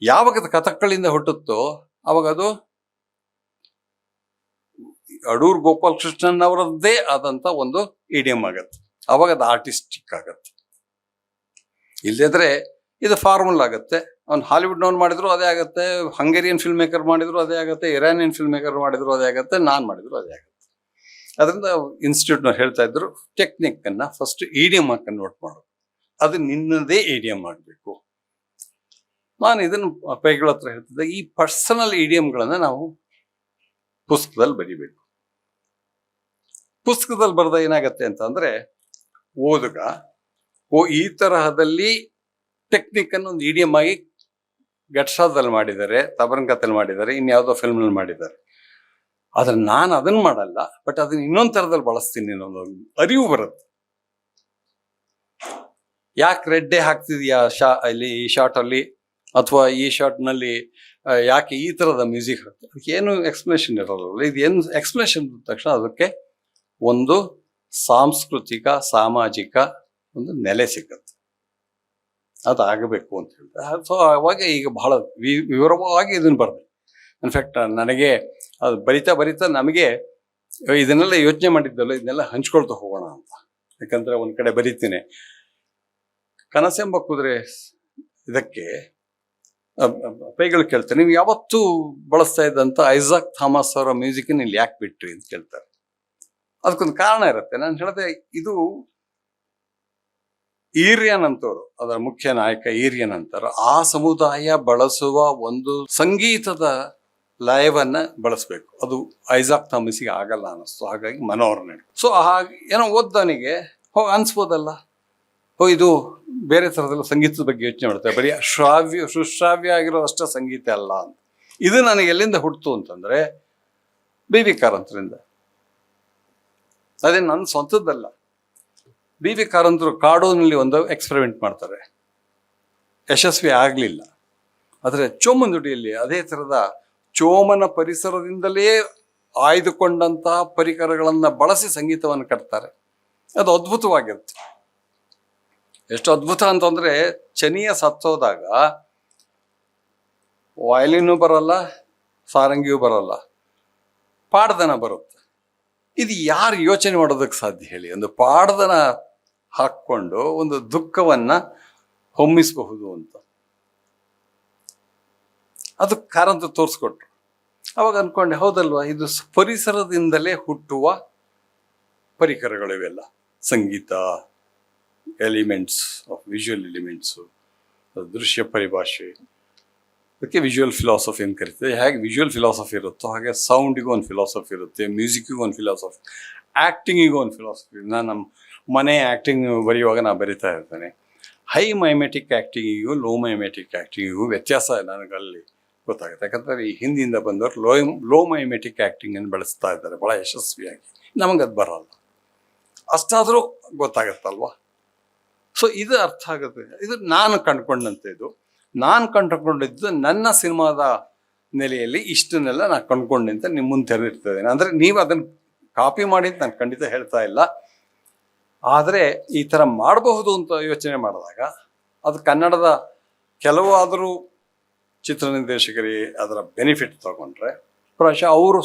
ಯಾವಾಗ ಅದು ಕಥಕ್ಗಳಿಂದ ಹುಟ್ಟುತ್ತೋ ಅವಾಗ ಅದು ಅಡೂರ್ ಗೋಪಾಲ್ ಕೃಷ್ಣನ್ ಅವರದ್ದೇ ಆದಂತ ಒಂದು ಇಡಿಯಂ ಆಗತ್ತೆ. ಅವಾಗ ಅದು ಆರ್ಟಿಸ್ಟಿಕ್ ಆಗತ್ತೆ. ಇಲ್ಲದಿದ್ರೆ ಇದು ಫಾರ್ಮುಲ್ ಆಗುತ್ತೆ. ಅವ್ನು ಹಾಲಿವುಡ್ನವ್ನು ಮಾಡಿದ್ರು ಅದೇ ಆಗುತ್ತೆ ಹಂಗೇರಿಯನ್ ಫಿಲ್ಮ್ ಮೇಕರ್ ಮಾಡಿದ್ರು ಅದೇ ಆಗುತ್ತೆ ಇರಾನಿಯನ್ ಫಿಲ್ಮ್ ಮೇಕರ್ ಮಾಡಿದ್ರು ಅದೇ ಆಗುತ್ತೆ, ನಾನು ಮಾಡಿದ್ರು ಅದೇ ಆಗುತ್ತೆ. ಅದರಿಂದ ಇನ್ಸ್ಟಿಟ್ಯೂಟ್ನವ್ರು ಹೇಳ್ತಾ ಇದ್ರು ಟೆಕ್ನಿಕ್ ಅನ್ನ ಫಸ್ಟ್ ಇಡಿಯಂ ಆಗಿ ಕನ್ವರ್ಟ್ ಮಾಡೋದು ಅದು ನಿನ್ನದೇ ಇಡಿಯಂ ಮಾಡಬೇಕು. ನಾನು ಇದನ್ನು ಪೈಗಳ ಹತ್ರ ಹೇಳ್ತಿದ್ದೆ, ಈ ಪರ್ಸನಲ್ ಇಡಿಯಂಗಳನ್ನ ನಾವು ಪುಸ್ತಕದಲ್ಲಿ ಬರಿಬೇಕು. ಪುಸ್ತಕದಲ್ಲಿ ಬರೆದ ಏನಾಗತ್ತೆ ಅಂತಂದ್ರೆ ಓದುಗ, ಓ, ಈ ತರಹದಲ್ಲಿ ಟೆಕ್ನಿಕ್ ಅನ್ನು ಒಂದು ಇಡಿಯಂ ಆಗಿ ಘಟ್ಸಾದಲ್ಲಿ ಮಾಡಿದ್ದಾರೆ ತಬರನ್ಕತ್ತಲ್ಲಿ ಮಾಡಿದ್ದಾರೆ, ಇನ್ಯಾವುದೋ ಫಿಲ್ಮ್ನಲ್ಲಿ ಮಾಡಿದ್ದಾರೆ. ಆದ್ರೆ ನಾನು ಅದನ್ನ ಮಾಡಲ್ಲ ಬಟ್ ಅದನ್ನ ಇನ್ನೊಂದು ತರದಲ್ಲಿ ಬಳಸ್ತೀನಿ ಅರಿವು ಬರುತ್ತೆ. ಯಾಕೆ ರೆಡ್ಡೇ ಹಾಕ್ತಿದ್ಯಾ ಶಾ, ಇಲ್ಲಿ ಈ ಶಾರ್ಟ್ ಅಲ್ಲಿ? ಅಥವಾ ಈ ಶಾರ್ಟ್ನಲ್ಲಿ ಯಾಕೆ ಈ ತರದ ಮ್ಯೂಸಿಕ್ ಹಾಕ್ತಾರೆ ಅದಕ್ಕೆ ಏನು ಎಕ್ಸ್ಪ್ಲನೇಷನ್ ಇರೋಲ್ಲ. ಇದು ಏನು ಎಕ್ಸ್ಪ್ಲನೇಷನ್ ತಕ್ಷಣ ಅದಕ್ಕೆ ಒಂದು ಸಾಂಸ್ಕೃತಿಕ, ಸಾಮಾಜಿಕ ಒಂದು ನೆಲೆ ಸಿಗುತ್ತೆ ಅದು ಆಗಬೇಕು ಅಂತ ಹೇಳ್ತಾರೆ. ಸೊ ಅವಾಗ ಈಗ ಬಹಳ ವಿವರವಾಗಿ ಇದನ್ನ ಬರೆದೆ ಇನ್ಫ್ಯಾಕ್ಟ್ ನನಗೆ ಅದು ಬರಿತಾ ಬರಿತಾ ನಮಗೆ ಇದನ್ನೆಲ್ಲ ಯೋಚನೆ ಮಾಡಿದ್ದಲ್ಲ, ಇದನ್ನೆಲ್ಲ ಹಂಚ್ಕೊಳ್ತಾ ಹೋಗೋಣ ಅಂತ. ಯಾಕಂದ್ರೆ ಒಂದು ಕಡೆ ಬರೀತೀನಿ. ಕನಸೆಂಬ ಕುದುರೆ ಇದಕ್ಕೆ ಪೈಗಳು ಕೇಳ್ತಾರೆ. ನೀವು ಯಾವತ್ತೂ ಬಳಸ್ತಾ ಇದ್ದಂತ ಐಜಾಕ್ ಥಾಮಸ್ ಅವರ ಮ್ಯೂಸಿಕ್ ಇಲ್ಲಿ ಯಾಕೆ ಬಿಟ್ರಿ ಅಂತ ಕೇಳ್ತಾರೆ. ಅದಕ್ಕೊಂದು ಕಾರಣ ಇರುತ್ತೆ. ನಾನು ಹೇಳಿದೆ, ಇದು ಈರಿಯನ್ ಅಂತವರು ಅದರ ಮುಖ್ಯ ನಾಯಕ ಈರಿಯನ್ ಅಂತಾರೆ ಆ ಸಮುದಾಯ ಬಳಸುವ ಒಂದು ಸಂಗೀತದ ಲಯವನ್ನ ಬಳಸಬೇಕು. ಅದು ಐಸಾಕ್ ಥಾಮಸ್ಗೆ ಆಗಲ್ಲ ಅನ್ನಿಸ್ತು. ಹಾಗಾಗಿ ಮನೋಹರನೆ ಸೊ ಹಾಗೆ ಏನೋ ಓದ್ದವನಿಗೆ, ಹೋ, ಅನ್ಸ್ಬೋದಲ್ಲ? ಹೋ, ಇದು ಬೇರೆ ಥರದಲ್ಲ ಸಂಗೀತದ ಬಗ್ಗೆ ಯೋಚನೆ ಮಾಡ್ತಾರೆ. ಬರೀ ಶ್ರಾವ್ಯ, ಸುಶ್ರಾವ್ಯ ಆಗಿರೋ ಅಷ್ಟೇ ಸಂಗೀತ ಅಲ್ಲ ಅಂತ. ಇದು ನನಗೆ ಎಲ್ಲಿಂದ ಹುಟ್ಟಿತು ಅಂತಂದ್ರೆ, ಬಿ ವಿ ಕಾರಂತರಿಂದ. ಅದೇ ನನ್ನ ಸ್ವಂತದ್ದಲ್ಲ. ಬಿ ವಿ ಕಾರಂತರು ಕಾಡೋನಲ್ಲಿ ಒಂದು ಎಕ್ಸ್ಪೆರಿಮೆಂಟ್ ಮಾಡ್ತಾರೆ. ಯಶಸ್ವಿ ಆಗಲಿಲ್ಲ. ಆದರೆ ಚೋಮನುಡಿಯಲ್ಲಿ ಅದೇ ಥರದ ಚೋಮನ ಪರಿಸರದಿಂದಲೇ ಆಯ್ದುಕೊಂಡಂತಹ ಪರಿಕರಗಳನ್ನು ಬಳಸಿ ಸಂಗೀತವನ್ನು ಕಟ್ತಾರೆ. ಅದು ಅದ್ಭುತವಾಗಿರುತ್ತೆ. ಎಷ್ಟು ಅದ್ಭುತ ಅಂತಂದ್ರೆ ಚನಿಯ ಸತ್ತೋದಾಗ ವಯಲಿನೂ ಬರಲ್ಲ, ಸಾರಂಗಿಯೂ ಬರಲ್ಲ, ಪಾಡ್ದನ ಬರುತ್ತೆ. ಇದು ಯಾರು ಯೋಚನೆ ಮಾಡೋದಕ್ಕೆ ಸಾಧ್ಯ ಹೇಳಿ? ಒಂದು ಪಾಡ್ದನ ಹಾಕ್ಕೊಂಡು ಒಂದು ದುಃಖವನ್ನ ಹೊಮ್ಮಿಸಬಹುದು ಅಂತ. ಅದು ಕಾರಂತ ತೋರಿಸ್ಕೊಟ್ರು. ಅವಾಗ ಅನ್ಕೊಂಡೆ, ಹೌದಲ್ವಾ? ಇದು ಪರಿಸರದಿಂದಲೇ ಹುಟ್ಟುವ ಪರಿಕರಗಳಿವೆಲ್ಲ ಸಂಗೀತ, ಎಲಿಮೆಂಟ್ಸ್, ಆಫ್ ವಿಜುವಲ್ ಎಲಿಮೆಂಟ್ಸು, ದೃಶ್ಯ ಪರಿಭಾಷೆ. ಅದಕ್ಕೆ ವಿಜುವಲ್ ಫಿಲಾಸಫಿ ಅಂತ ಕರಿತೀವಿ. ಹೇಗೆ ವಿಜುವಲ್ ಫಿಲಾಸಫಿ ಇರುತ್ತೋ ಹಾಗೆ ಸೌಂಡಿಗೂ ಒಂದು ಫಿಲಾಸಫಿ ಇರುತ್ತೆ, ಮ್ಯೂಸಿಕ್ಕಿಗೂ ಒಂದು ಫಿಲಾಸಫಿ, ಆ್ಯಕ್ಟಿಂಗಿಗೂ ಒಂದು ಫಿಲಾಸಫಿ. ನಾನು ನಮ್ಮ ಮನೆ ಆ್ಯಕ್ಟಿಂಗ್ ಬರೆಯುವಾಗ ನಾನು ಬರಿತಾ ಇರ್ತೇನೆ. ಹೈ ಮೈಮೆಟಿಕ್ ಆ್ಯಕ್ಟಿಂಗಿಗೂ ಲೋ ಮೈಮೆಟಿಕ್ ಆ್ಯಕ್ಟಿಂಗಿಗೂ ವ್ಯತ್ಯಾಸ ನನಗಲ್ಲಿ. ಗೊತ್ತಾಗುತ್ತೆ. ಯಾಕಂದರೆ ಈ ಹಿಂದಿಯಿಂದ ಬಂದವರು ಲೋ ಲೋ ಮೈಮೆಟಿಕ್ ಆ್ಯಕ್ಟಿಂಗನ್ನು ಬೆಳೆಸ್ತಾ ಇದ್ದಾರೆ ಭಾಳ ಯಶಸ್ವಿಯಾಗಿ. ನಮಗದು ಬರಲ್ಲ. ಅಷ್ಟಾದರೂ ಗೊತ್ತಾಗತ್ತಲ್ವಾ? ಸೊ ಇದು ಅರ್ಥ ಆಗುತ್ತೆ. ಇದು ನಾನು ಕಂಡುಕೊಂಡಂತೆ ಇದು. ನಾನು ಕಂಡುಕೊಂಡಿದ್ದು ನನ್ನ ಸಿನಿಮಾದ ನೆಲೆಯಲ್ಲಿ ಇಷ್ಟನ್ನೆಲ್ಲ ನಾನು ಕಂಡುಕೊಂಡೆ ಅಂತ ನಿಮ್ಮ ಮುಂದೆ ತೆರೆದಿರ್ತೇನೆ ಅಂದರೆ ನೀವು ಅದನ್ನು ಕಾಪಿ ಮಾಡಿ ಅಂತ ನಾನು ಖಂಡಿತ ಹೇಳ್ತಾ ಇಲ್ಲ. ಆದರೆ ಈ ಥರ ಮಾಡಬಹುದು ಅಂತ ಯೋಚನೆ ಮಾಡಿದಾಗ, ಅದು ಕನ್ನಡದ ಕೆಲವಾದರೂ ಚಿತ್ರ ನಿರ್ದೇಶಕರಿಗೆ ಅದರ ಬೆನಿಫಿಟ್ ತಗೊಂಡ್ರೆ ಪ್ರಶ ಅವರು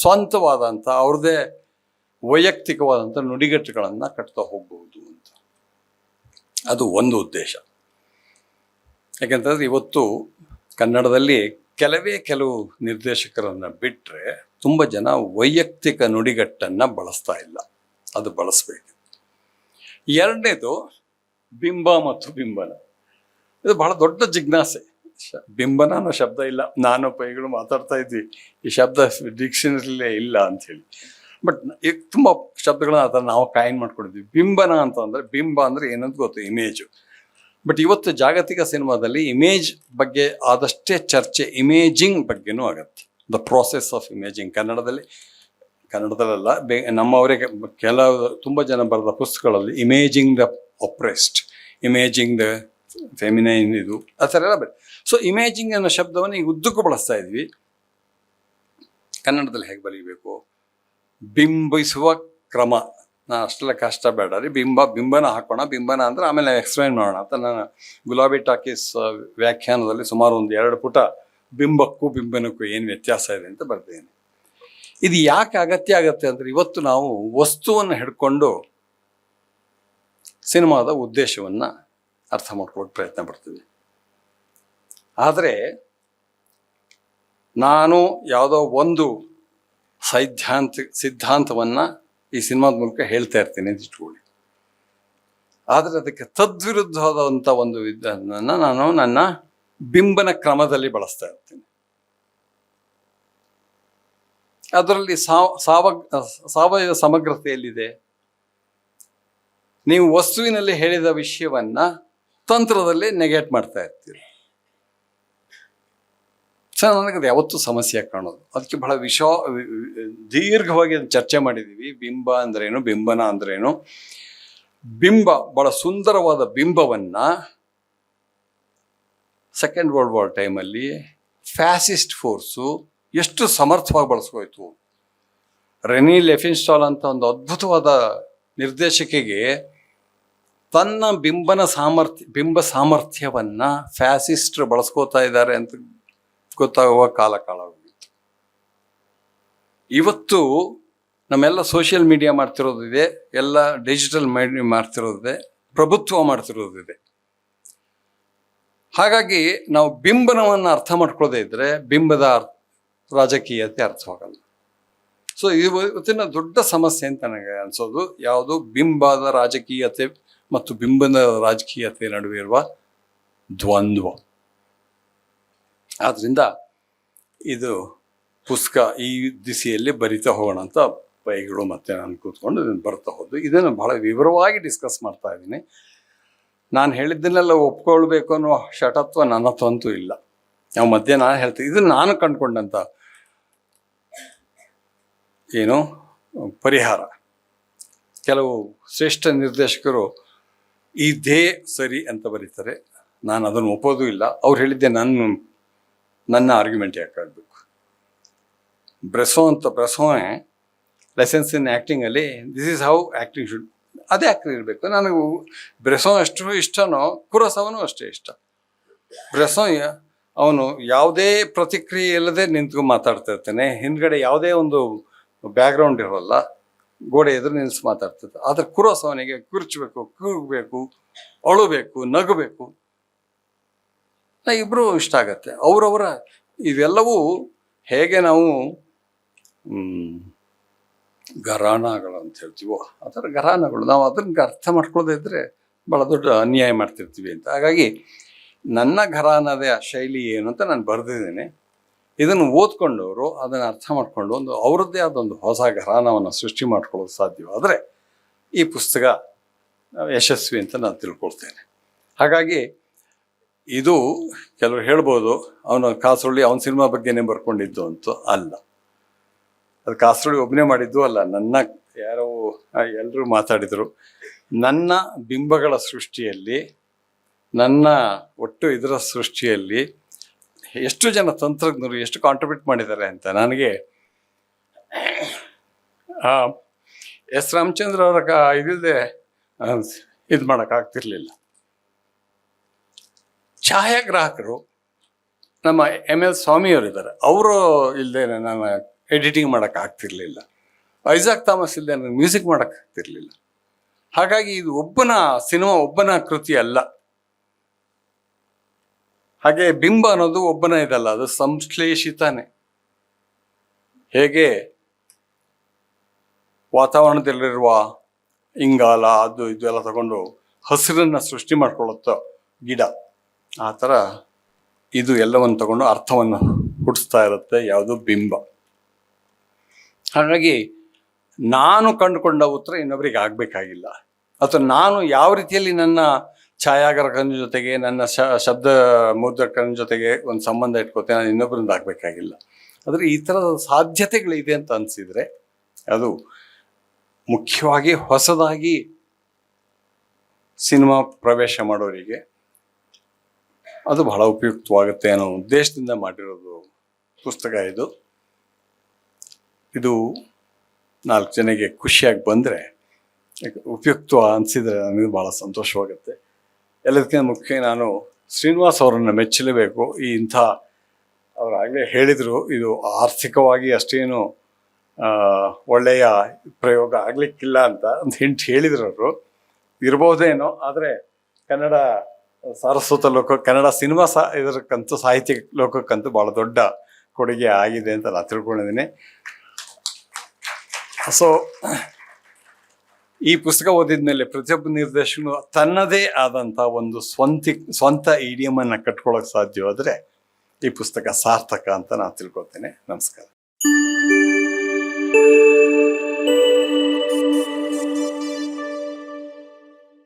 ಸ್ವಂತವಾದಂಥ ಅವ್ರದ್ದೇ ವೈಯಕ್ತಿಕವಾದಂಥ ನುಡಿಗಟ್ಟುಗಳನ್ನು ಕಟ್ತಾ ಹೋಗ್ಬೋದು ಅಂತ. ಅದು ಒಂದು ಉದ್ದೇಶ. ಯಾಕೆಂತಂದ್ರೆ ಇವತ್ತು ಕನ್ನಡದಲ್ಲಿ ಕೆಲವೇ ಕೆಲವು ನಿರ್ದೇಶಕರನ್ನು ಬಿಟ್ಟರೆ ತುಂಬ ಜನ ವೈಯಕ್ತಿಕ ನುಡಿಗಟ್ಟನ್ನು ಬಳಸ್ತಾ ಇಲ್ಲ. ಅದು ಬಳಸಬೇಕು. ಎರಡನೇದು ಬಿಂಬ ಮತ್ತು ಬಿಂಬನ. ಇದು ಬಹಳ ದೊಡ್ಡ ಜಿಜ್ಞಾಸೆ. ಬಿಂಬನ ಅನ್ನೋ ಶಬ್ದ ಇಲ್ಲ. ನಾನು ಪೈಗಳು ಮಾತಾಡ್ತಾ ಇದ್ವಿ. ಈ ಶಬ್ದ ಡಿಕ್ಷನರಿಲೇ ಇಲ್ಲ ಅಂತ ಹೇಳಿ. ಬಟ್ ಈಗ ತುಂಬ ಶಬ್ದಗಳನ್ನ ಅದನ್ನ ನಾವು ಕಾಯಿನ್ ಮಾಡ್ಕೊಂಡಿದ್ವಿ. ಬಿಂಬನ ಅಂತ ಅಂದ್ರೆ, ಬಿಂಬ ಅಂದ್ರೆ ಏನಂತ ಗೊತ್ತು? ಇಮೇಜು. ಬಟ್ ಇವತ್ತು ಜಾಗತಿಕ ಸಿನಿಮಾದಲ್ಲಿ ಇಮೇಜ್ ಬಗ್ಗೆ ಆದಷ್ಟೇ ಚರ್ಚೆ, ಇಮೇಜಿಂಗ್ ಬಗ್ಗೆನೂ ಆಗತ್ತೆ. The process of imaging. ಕನ್ನಡದಲ್ಲಿ ಕನ್ನಡದಲ್ಲ ಬೇ ನಮ್ಮವರಿಗೆ ಕೆಲವು, ತುಂಬ ಜನ ಬರೆದ ಪುಸ್ತಕಗಳಲ್ಲಿ imaging the oppressed imaging the feminine ಇದು. ಆ ಥರ ಎಲ್ಲ ಬರ ಸೊ ಇಮೇಜಿಂಗ್ ಅನ್ನೋ ಶಬ್ದವನ್ನು ಈಗ ಉದ್ದಕ್ಕೂ ಬಳಸ್ತಾ ಇದ್ವಿ. ಕನ್ನಡದಲ್ಲಿ ಹೇಗೆ ಬರೀಬೇಕು? ಬಿಂಬಿಸುವ ಕ್ರಮ. ನಾನು ಅಷ್ಟೆಲ್ಲ ಕಷ್ಟ ಬೇಡ ರೀ. ಬಿಂಬ, ಬಿಂಬನ ಹಾಕೋಣ, ಬಿಂಬನ ಅಂದ್ರೆ ಆಮೇಲೆ ಎಕ್ಸ್ಪ್ಲೈನ್ ಮಾಡೋಣ ಅಂತ ನಾನು ಗುಲಾಬಿ ಟಾಕೀಸ್ ವ್ಯಾಖ್ಯಾನದಲ್ಲಿ ಸುಮಾರು ಒಂದು ಎರಡು ಪುಟ ಬಿಂಬಕ್ಕೂ ಬಿಂಬನಕ್ಕೂ ಏನು ವ್ಯತ್ಯಾಸ ಇದೆ ಅಂತ ಬರ್ತೇನೆ ಇದು ಯಾಕೆ ಅಗತ್ಯ ಆಗತ್ತೆ ಅಂದರೆ ಇವತ್ತು ನಾವು ವಸ್ತುವನ್ನು ಹಿಡ್ಕೊಂಡು ಸಿನಿಮಾದ ಉದ್ದೇಶವನ್ನ ಅರ್ಥ ಮಾಡ್ಕೊಳ್ಳೋಕೆ ಪ್ರಯತ್ನ ಪಡ್ತೀನಿ. ಆದರೆ ನಾನು ಯಾವುದೋ ಒಂದು ಸೈದ್ಧಾಂತ, ಸಿದ್ಧಾಂತವನ್ನ ಈ ಸಿನಿಮಾದ ಮೂಲಕ ಹೇಳ್ತಾ ಇರ್ತೀನಿ ಅಂತ ಇಟ್ಕೊಳ್ಳಿ. ಆದರೆ ಅದಕ್ಕೆ ತದ್ವಿರುದ್ಧವಾದಂಥ ಒಂದು ವಿಧಾನನ ನಾನು ನನ್ನ ಬಿಂಬನ ಕ್ರಮದಲ್ಲಿ ಬಳಸ್ತಾ ಇರ್ತೀನಿ. ಅದರಲ್ಲಿ ಸಾವ ಸಾವ, ಸಾವಯವ ಸಮಗ್ರತೆಯಲ್ಲಿದೆ. ನೀವು ವಸ್ತುವಿನಲ್ಲಿ ಹೇಳಿದ ವಿಷಯವನ್ನ ತಂತ್ರದಲ್ಲಿ ನೆಗೆಟ್ ಮಾಡ್ತಾ ಇರ್ತೀರಿ. ಸರ್ ನನಗೆ ಅದು ಯಾವತ್ತೂ ಸಮಸ್ಯೆ ಕಾಣೋದು. ಅದಕ್ಕೆ ಬಹಳ ವಿಶ ದೀರ್ಘವಾಗಿ ಅದನ್ನು ಚರ್ಚೆ ಮಾಡಿದ್ದೀವಿ ಬಿಂಬ ಅಂದ್ರೇನು, ಬಿಂಬನ ಅಂದ್ರೇನು. ಬಿಂಬ, ಬಹಳ ಸುಂದರವಾದ ಬಿಂಬವನ್ನ ಸೆಕೆಂಡ್ ವರ್ಲ್ಡ್ ವಾರ್ ಟೈಮಲ್ಲಿ ಫ್ಯಾಸಿಸ್ಟ್ ಫೋರ್ಸು ಎಷ್ಟು ಸಮರ್ಥವಾಗಿ ಬಳಸ್ಕೋಯ್ತು. ರೆನಿ ಲೆಫಿನ್ಸ್ಟಾಲ್ ಅಂತ ಒಂದು ಅದ್ಭುತವಾದ ನಿರ್ದೇಶಕಿಗೆ ತನ್ನ ಬಿಂಬನ ಸಾಮರ್ಥ್ಯ, ಬಿಂಬ ಸಾಮರ್ಥ್ಯವನ್ನ ಫ್ಯಾಸಿಸ್ಟ್ರು ಬಳಸ್ಕೋತಾ ಇದ್ದಾರೆ ಅಂತ ಗೊತ್ತಾಗುವ ಕಾಲ ಕಾಲ ಹೋಗಿತ್ತು. ಇವತ್ತು ನಮ್ಮೆಲ್ಲ ಸೋಷಿಯಲ್ ಮೀಡಿಯಾ ಮಾಡ್ತಿರೋದಿದೆ ಎಲ್ಲ ಡಿಜಿಟಲ್ ಮೀಡಿಯಾ ಮಾಡ್ತಿರೋದಿದೆ ಪ್ರಭುತ್ವ ಮಾಡ್ತಿರೋದಿದೆ ಹಾಗಾಗಿ ನಾವು ಬಿಂಬನವನ್ನು ಅರ್ಥ ಮಾಡ್ಕೊಳ್ಳೋದೇ ಇದ್ದರೆ ಬಿಂಬದ ರಾಜಕೀಯತೆ ಅರ್ಥವಾಗಲ್ಲ. ಸೊ ಇವತ್ತಿನ ದೊಡ್ಡ ಸಮಸ್ಯೆ ಅಂತ ನನಗೆ ಅನಿಸೋದು, ಯಾವುದು ಬಿಂಬದ ರಾಜಕೀಯತೆ ಮತ್ತು ಬಿಂಬನ ರಾಜಕೀಯತೆ ನಡುವೆ ಇರುವ ದ್ವಂದ್ವ. ಆದ್ದರಿಂದ ಇದು ಪುಸ್ತಕ ಈ ದಿಸೆಯಲ್ಲಿ ಬರಿತಾ ಹೋಗೋಣ ಅಂತ ಬೈಗಳು ಮತ್ತೆ ನಾನು ಕೂತ್ಕೊಂಡು ಇದನ್ನು ಬರ್ತಾ ಹೋದ್ದು. ಇದನ್ನು ಬಹಳ ವಿವರವಾಗಿ ಡಿಸ್ಕಸ್ ಮಾಡ್ತಾ ಇದ್ದೀನಿ. ನಾನು ಹೇಳಿದ್ದನ್ನೆಲ್ಲ ಒಪ್ಕೊಳ್ಬೇಕು ಅನ್ನೋ ಶಟತ್ವ ನನ್ನ ಅಂತೂ ಇಲ್ಲ. ನಾವು ಮಧ್ಯೆ ನಾನು ಹೇಳ್ತೀನಿ ಇದು ನಾನು ಕಂಡ್ಕೊಂಡಂತ ಏನು ಪರಿಹಾರ. ಕೆಲವು ಶ್ರೇಷ್ಠ ನಿರ್ದೇಶಕರು ಇದೇ ಸರಿ ಅಂತ ಬರೀತಾರೆ. ನಾನು ಅದನ್ನು ಒಪ್ಪೋದು ಇಲ್ಲ. ಅವ್ರು ಹೇಳಿದ್ದೆ ನನ್ನ ನನ್ನ ಆರ್ಗ್ಯುಮೆಂಟ್ ಯಾಕಾಗಬೇಕು ಬ್ರೆಸೋ ಅಂತ ಬ್ರೆಸೋನೆ license in ಆ್ಯಕ್ಟಿಂಗಲ್ಲಿ this is how acting should ಅದೇ ಆ್ಯಕ್ಟಿಂಗ್ ಇರಬೇಕು. ನನಗೆ ಬ್ರೆಸೋ ಎಷ್ಟು ಇಷ್ಟನೋ, ಕುರಸವನು ಅಷ್ಟೇ ಇಷ್ಟ. ಬ್ರೆಸೋ ಅವನು ಯಾವುದೇ ಪ್ರತಿಕ್ರಿಯೆ ಇಲ್ಲದೆ ನಿಂತ್ಕೊಂಡು ಮಾತಾಡ್ತಾ ಇರ್ತಾನೆ. ಹಿಂದ್ಗಡೆ ಯಾವುದೇ ಒಂದು ಬ್ಯಾಕ್ಗ್ರೌಂಡ್ ಇರೋಲ್ಲ. ಗೋಡೆ ಎದುರು ನಿಲ್ಲಿಸಿ ಮಾತಾಡ್ತಿದ್ದ ಆದ್ರೆ ಕುರೋಸ್ ಅವನಿಗೆ ಕುರ್ಚಬೇಕು, ಕೂಗಬೇಕು, ಅಳಬೇಕು, ನಗಬೇಕು. ಇಬ್ಬರು ಇಷ್ಟ ಆಗತ್ತೆ. ಅವರವರ ಇವೆಲ್ಲವೂ ಹೇಗೆ ನಾವು ಘರಾನಗಳು ಅಂತ ಹೇಳ್ತೀವೋ ಅದರ ಥರ ಘರಾನಗಳು. ನಾವು ಅದನ್ನ ಅರ್ಥ ಮಾಡ್ಕೊಳ್ಳೋದೇ ಇದ್ರೆ ಭಾಳ ದೊಡ್ಡ ಅನ್ಯಾಯ ಮಾಡ್ತಿರ್ತೀವಿ ಅಂತ. ಹಾಗಾಗಿ ನನ್ನ ಘರಾನದ ಶೈಲಿ ಏನು ಅಂತ ನಾನು ಬರೆದಿದ್ದೇನೆ. ಇದನ್ನು ಓದ್ಕೊಂಡವರು ಅದನ್ನು ಅರ್ಥ ಮಾಡಿಕೊಂಡು ಒಂದು ಅವರದ್ದೇ ಆದ ಒಂದು ಹೊಸ ಘರಾನವನ್ನು ಸೃಷ್ಟಿ ಮಾಡ್ಕೊಳ್ಳೋದು ಸಾಧ್ಯವಾದರೆ ಈ ಪುಸ್ತಕ ಯಶಸ್ವಿ ಅಂತ ನಾನು ತಿಳ್ಕೊಳ್ತೇನೆ. ಹಾಗಾಗಿ ಇದು ಕೆಲವರು ಹೇಳ್ಬೋದು, ಅವನು ಕಾಸರಳ್ಳಿ ಅವನ ಸಿನಿಮಾ ಬಗ್ಗೆನೇ ಬರ್ಕೊಂಡಿದ್ದು ಅಂತೂ ಅಲ್ಲ. ಅದು ಕಾಸರಳ್ಳಿ ಒಬ್ಬನೇ ಮಾಡಿದ್ದು ಅಲ್ಲ. ನನ್ನ ಯಾರೋ ಎಲ್ಲರೂ ಮಾತಾಡಿದರು, ನನ್ನ ಬಿಂಬಗಳ ಸೃಷ್ಟಿಯಲ್ಲಿ, ನನ್ನ ಒಟ್ಟು ಇದರ ಸೃಷ್ಟಿಯಲ್ಲಿ ಎಷ್ಟು ಜನ ತಂತ್ರಜ್ಞರು ಎಷ್ಟು ಕಾಂಟ್ರಿಬ್ಯೂಟ್ ಮಾಡಿದ್ದಾರೆ ಅಂತ ನನಗೆ ಎಸ್ ರಾಮಚಂದ್ರ ಅವರ ಕ ಇದಿಲ್ಲದೆ ಇದು ಮಾಡೋಕ್ಕಾಗ್ತಿರ್ಲಿಲ್ಲ ಛಾಯಾಗ್ರಾಹಕರು, ನಮ್ಮ ಎಂ ಎಲ್ ಸ್ವಾಮಿಯವರಿದ್ದಾರೆ ಅವರು ಇಲ್ಲದೆ ನಾನು ಎಡಿಟಿಂಗ್ ಮಾಡೋಕ್ಕಾಗ್ತಿರ್ಲಿಲ್ಲ ಐಜಾಕ್ ಥಾಮಸ್ ಇಲ್ಲದೆ ನನಗೆ ಮ್ಯೂಸಿಕ್ ಮಾಡೋಕ್ಕಾಗ್ತಿರ್ಲಿಲ್ಲ ಹಾಗಾಗಿ ಇದು ಒಬ್ಬನ, ಸಿನಿಮಾ ಒಬ್ಬನ ಕೃತಿ ಅಲ್ಲ. ಹಾಗೆ ಬಿಂಬ ಅನ್ನೋದು ಒಬ್ಬನ ಇದಲ್ಲ, ಅದು ಸಂಶ್ಲೇಷಿತಾನೆ. ಹೇಗೆ? ವಾತಾವರಣದಲ್ಲಿರುವ ಇಂಗಾಲ, ಅದು ಇದು ಎಲ್ಲ ತಗೊಂಡು ಹಸಿರನ್ನ ಸೃಷ್ಟಿ ಮಾಡ್ಕೊಳ್ಳುತ್ತೋ ಗಿಡ. ಆ ಥರ ಇದು ಎಲ್ಲವನ್ನು ತಗೊಂಡು ಅರ್ಥವನ್ನು ಹುಟ್ಟಿಸ್ತಾ ಇರುತ್ತೆ ಯಾವುದು ಬಿಂಬ. ಹಾಗಾಗಿ ನಾನು ಕಂಡುಕೊಂಡ ಉತ್ತರ ಇನ್ನೊಬ್ರಿಗೆ ಆಗಬೇಕಾಗಿಲ್ಲ. ಅಥವಾ ನಾನು ಯಾವ ರೀತಿಯಲ್ಲಿ ನನ್ನ ಛಾಯಾಗ್ರಾಹಕನ ಜೊತೆಗೆ ನನ್ನ ಶ, ಶಬ್ದ ಮುದ್ರಕನ ಜೊತೆಗೆ ಒಂದು ಸಂಬಂಧ ಇಟ್ಕೋತೇನೆ ನಾನು ಇನ್ನೊಬ್ಬರಿಂದ ಆಗಬೇಕಾಗಿಲ್ಲ. ಆದರೆ ಈ ಥರದ ಸಾಧ್ಯತೆಗಳಿದೆ ಅಂತ ಅನಿಸಿದರೆ ಅದು ಮುಖ್ಯವಾಗಿ ಹೊಸದಾಗಿ ಸಿನಿಮಾ ಪ್ರವೇಶ ಮಾಡೋರಿಗೆ ಅದು ಬಹಳ ಉಪಯುಕ್ತವಾಗುತ್ತೆ ಅನ್ನೋ ಉದ್ದೇಶದಿಂದ ಮಾಡಿರೋದು ಪುಸ್ತಕ ಇದು. ಇದು ನಾಲ್ಕು ಜನಕ್ಕೆ ಖುಷಿಯಾಗಿ ಬಂದರೆ ಉಪಯುಕ್ತ ಅನಿಸಿದರೆ ನನಗೆ ಭಾಳ ಸಂತೋಷವಾಗುತ್ತೆ. ಎಲ್ಲದಕ್ಕಿಂತ ಮುಖ್ಯ ನಾನು ಶ್ರೀನಿವಾಸ್ ಅವರನ್ನು ಮೆಚ್ಚಲೇಬೇಕು. ಈ ಇಂಥ ಅವರು ಆಗಲೇ ಹೇಳಿದರು, ಇದು ಆರ್ಥಿಕವಾಗಿ ಅಷ್ಟೇನು ಒಳ್ಳೆಯ ಪ್ರಯೋಗ ಆಗಲಿಕ್ಕಿಲ್ಲ ಅಂತ ಒಂದು ಹಿಂಟ್ ಹೇಳಿದ್ರು ಅವರು. ಇರ್ಬೋದೇನೋ, ಆದರೆ ಕನ್ನಡ ಸಾರಸ್ವತ ಲೋಕ, ಕನ್ನಡ ಸಿನಿಮಾ ಸಾ ಇದಕ್ಕಂತೂ ಸಾಹಿತ್ಯ ಲೋಕಕ್ಕಂತೂ ಭಾಳ ದೊಡ್ಡ ಕೊಡುಗೆ ಆಗಿದೆ ಅಂತ ನಾನು ತಿಳ್ಕೊಂಡಿದ್ದೀನಿ. ಸೊ ಈ ಪುಸ್ತಕ ಓದಿದ ಮೇಲೆ ಪ್ರತಿಯೊಬ್ಬ ನಿರ್ದೇಶಕನು ತನ್ನದೇ ಆದಂಥ ಒಂದು ಸ್ವಂತ ಸ್ವಂತ ಇಡಿಯಮನ್ನು ಕಟ್ಕೊಳ್ಳೋಕೆ ಸಾಧ್ಯವಾದರೆ ಈ ಪುಸ್ತಕ ಸಾರ್ಥಕ ಅಂತ ನಾನು ತಿಳ್ಕೊತೇನೆ ನಮಸ್ಕಾರ.